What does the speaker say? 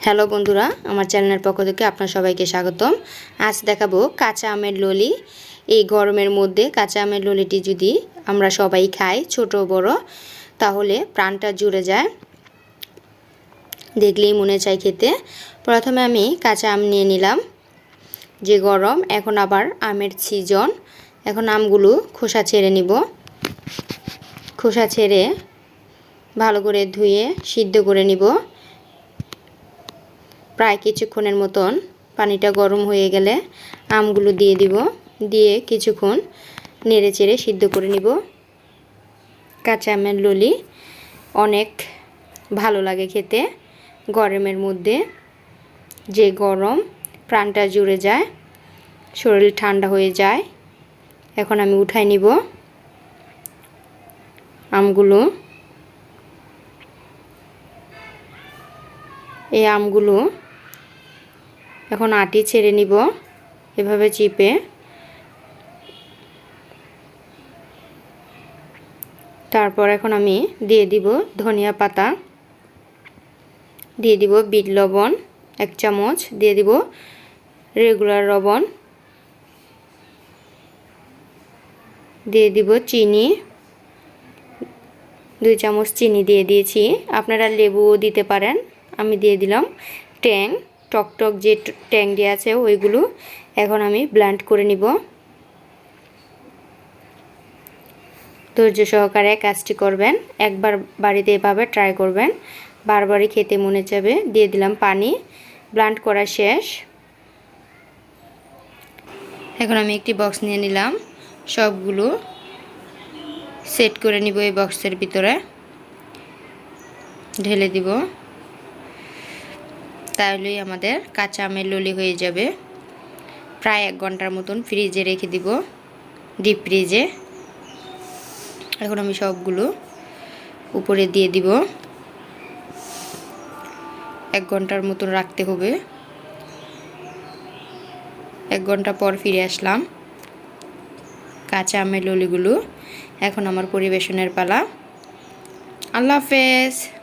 Hello বন্ধুরা, আমার চ্যানেলের পক্ষ থেকে আপনার সবাইকে স্বাগতম। আজ দেখাবো কাঁচা আমের ললি। এই গরমের মধ্যে কাঁচা আমের ললিটি যদি আমরা সবাই খাই, ছোট, বড়, তাহলে প্রাণটা জুড়ে যায়। দেখলেই মনে চায় খেতে। প্রথমে আমি কাঁচা আম নিয়ে নিলাম। যে গরম, এখন আবার আমের সিজন। এখন আমগুলো খোসা ছেড়ে নিব। খোসা ছেড়ে ভালো করে ধুয়ে সিদ্ধ করে নিব। প্রায় কিছুক্ষণের মতন পানিটা গরম হয়ে গেলে আমগুলো দিয়ে দিব। দিয়ে কিছুক্ষণ নেড়ে চেড়ে সিদ্ধ করে নিব। কাঁচা আমের ললি অনেক ভালো লাগে খেতে। গরমের মধ্যে যে গরম, প্রাণটা জুড়ে যায়, শরীর ঠান্ডা হয়ে যায়। এখন আমি উঠাই নিব আমগুলো। এই আমগুলো এখন আটি ছেড়ে নিব, এভাবে চিপে। তারপর এখন আমি দিয়ে দিব ধনিয়া পাতা, দিয়ে দিব বিট লবণ এক চামচ, দিয়ে দিব রেগুলার লবণ, দিয়ে দিব চিনি, দুই চামচ চিনি দিয়ে দিয়েছি। আপনারা লেবুও দিতে পারেন, আমি দিয়ে দিলাম ট্যাং। টক টক যে ট্যাং দিয়ে আছে ওইগুলো এখন আমি ব্ল্যান্ড করে নিব। ধৈর্য সহকারে কাজটি করবেন। একবার বাড়িতে এভাবে ট্রাই করবেন। বারবারই খেতে মনে যাবে দিয়ে দিলাম পানি। ব্লান্ড করা শেষ। এখন আমি একটি বক্স নিয়ে নিলাম। সবগুলো সেট করে নিব এই বক্সের ভিতরে। ঢেলে দিব। তাহলেই আমাদের কাঁচা আমের ললি হয়ে যাবে। প্রায় এক ঘণ্টার মতন ফ্রিজে রেখে দিব ডিপ ফ্রিজে এখন আমি সবগুলো উপরে দিয়ে দিব। এক ঘণ্টার মতন রাখতে হবে। এক ঘণ্টা পর ফিরে আসলাম। কাঁচা আমের ললিগুলো এখন আমার পরিবেশনের পালা। আল্লাহ হাফেজ।